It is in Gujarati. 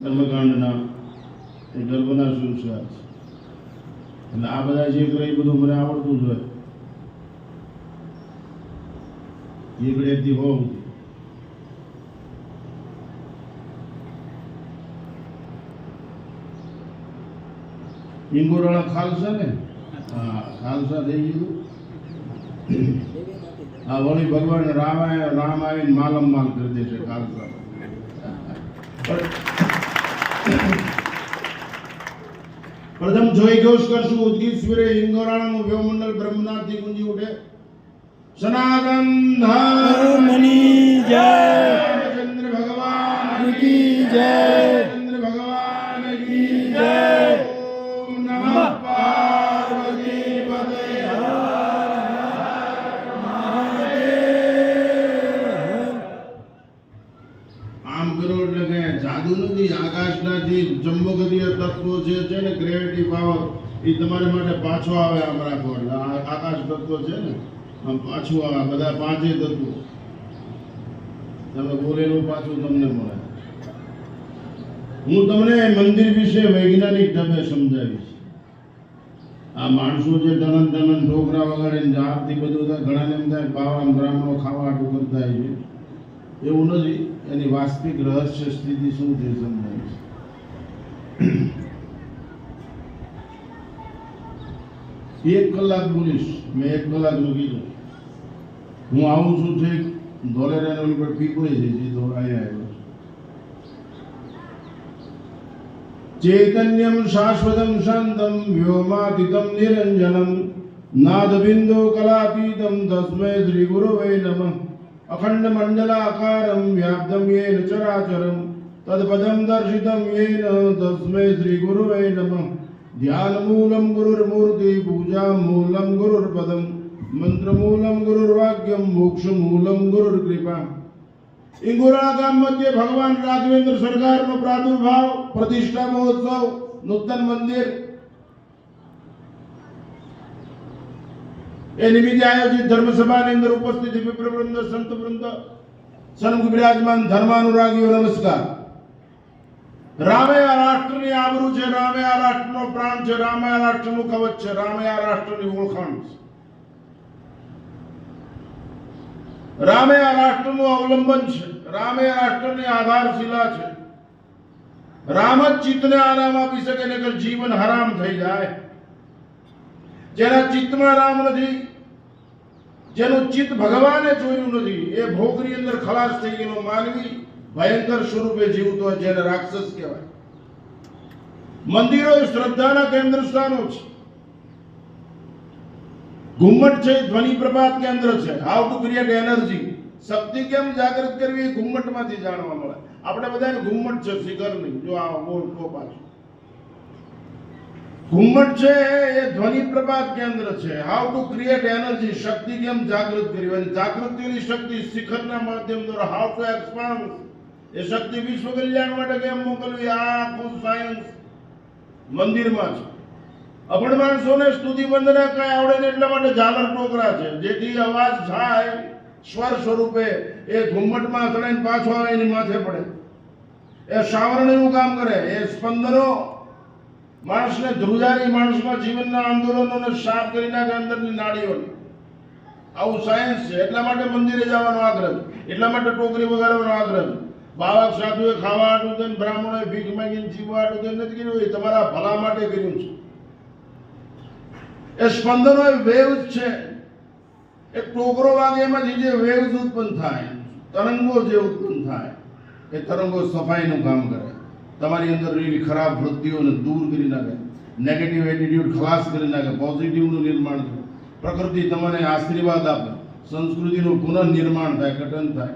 કર્મકાંડના એ ગર્ભના સંસ્કાર છે એટલે આ બધા જે કરે એ બધું મને આવડતું જ હોય. એકડેથી હોવ ઇંગોરાળા ખાલસા ને? હા ખાલસા થઈ ગયું. આ વળી ભગવાન રામાયણ આયા- રામ આવીને માલમ માલ કરી દે છે ખાલસા પ્રથમ જોઈ ઘોષ કરશું ઉદગીત સ્વીરે ઇંગોરાણાનું વ્યવમંડળ બ્રહ્મનાથથી ગુંજી ઉઠે. સનાતન ધર્મની જય. એટલે કે જાદુ નથી આકાશનાથી ચુંબકીય તત્વો જે છે ને ગ્રેવિટી પાવર એ તમારી માટે પાછો આવે આમ રાખો આકાશ તત્વ છે ને પાછું આવે બધા પાંચે તત્વો. તમે બોલેલું પાછું તમને મળે. હું તમને મંદિર વિશે વૈજ્ઞાનિક ઢબે સમજાવીશ. આ માણસો જે ટનન ટનન ઢોકરા વગાડીને જાતથી બધું ઘણાને એમ થાય બાવા બ્રાહ્મણો ખાવા હાટું કરતા છે. એવું નથી, એની વાસ્તવિક રહસ્ય સ્થિતિ શું છે સમજાય છે. એક કલાક બોલીશ, મેં એક કલાકનું કીધું. હું આવું છું છે ધોલેરાનો ઓલી પર પીપળી છે સીધો અહીંયા આવ્યો. ચૈતન્યમ શાશ્વતમ શાંતમ વ્યોમાતીતમ નિરંજનમ. નાદબિંદુ કલાતીતમ તસ્મૈ શ્રી ગુરુવે નમઃ. અખંડ મંડલાકારમ વ્યાપ્તમ યેન ચરાચરમ તદપદમ દર્શિતમ યેન તસ્મે શ્રી ગુરુવે નમઃ ધ્યાનમૂલમ ગુરુર્મૂર્તિ પૂજા મૂલમ ગુરુર્પદમ મંત્રમૂલમ ગુરુર્વાક્યમ મોક્ષમૂલમ ગુરુર્કૃપા ઇંગોરા ગામ મધ્યે ભગવાન રાઘવેન્દ્ર સરકારનો પ્રાદુર્ભાવ પ્રતિષ્ઠા મહોત્સવ નૂતન મંદિર એ નિમિત્તે આયોજિત ધર્મસભાની અંદર ઉપસ્થિત વિપ્રવૃંદ સંત વૃંદ સન્મુખ બિરાજમાન ધર્માનુરાગીઓ, નમસ્કાર. રામે આ રાષ્ટ્રની આબરૂ છે રામે આ રાષ્ટ્રનો પ્રાણ છે રામે આ રાષ્ટ્રનું કવચ છે રામે આ રાષ્ટ્રની ઓળખાણ છે. રામે આ રાષ્ટ્રનું અવલંબન છે રામે આ રાષ્ટ્રની આધારશિલા છે. રામ જ ચિત્તને આરામ આપી શકે, નકર જીવન હરામ થઈ જાય. જેના ચિત્તમાં રામ નથી, જેનું ચિત્ત ભગવાને જોયું નથી, એ ભોગની અંદર ખલાસ થઈ ગયેલો માનવી ભયંકર સ્વરૂપે જીવતો જેને રાક્ષસ કહેવાય. મંદિરો એ શ્રદ્ધાના કેન્દ્ર સ્થાનો છે. ઘુમ્મટ છે ધ્વનિ પ્રપાત કેન્દ્ર છે. હાઉ ટુ ક્રિએટ એનર્જી શક્તિ કેમ જાગૃત કરવી એ ઘુમ્મટમાંથી જાણવા મળે. આપણે બધાને ઘુમ્મટ છે, શિખર નહીં. જો આ મોટો પાછું. ઘુમ્મટ છે એ ધ્વનિ પ્રભાત કેન્દ્ર છે. હાઉ ટુ ક્રિએટ એનર્જી શક્તિ કેમ જાગૃત કરવી? અને જાગૃતિની શક્તિ શિખરના માધ્યમ દ્વારા હાઉ ટુ એક્સપાન્ડ એ શક્તિ વિશ્વ કલ્યાણ માટે કેમ મોકલવી? આ આખું સાયન્સ મંદિરમાં છે અભણ માણસોને સ્તુતિ વંદના કઈ આવડે ને એટલા માટે ઝાલર ટોકરા છે. જેથી અવાજ થાય સ્વર સ્વરૂપે એ ઘુમ્મટમાં અથડાઈને પાછો આવે એની માથે પડે. એ સાવરણીનું કામ કરે. એ સ્પંદનો માણસને ધ્રુજારી માણસમાં જીવનના આંદોલનોને સાફ કરી નાખે અંદરની નાડીઓને આવું સાયન્સ છે, એટલા માટે મંદિરે જવાનો આગ્રહ એટલા માટે ટોકરી વગાડવાનો આગ્રહ બાળક સાધુએ ખાવા આટલું થઈને બ્રાહ્મણોએ ભીખ માંગીને જીવવા આટલું થઈને નથી કર્યું? એ તમારા ભલા માટે કર્યું છે. એ સ્પંદનો એ જ છે. એ ટોકરો વાગે એમાંથી જે વેવ્સ ઉત્પન્ન થાય, તરંગો જે ઉત્પન્ન થાય, એ તરંગો સફાઈનું કામ કરે. તમારી અંદર રહેલી ખરાબ વૃત્તિઓને દૂર કરી નાખે. નેગેટિવ એટીટ્યુડ ખલાસ કરી નાખે. પોઝિટિવનું નિર્માણ થાય. પ્રકૃતિ તમને આશીર્વાદ આપે. સંસ્કૃતિનું પુનઃનિર્માણ થાય, ઘટન થાય.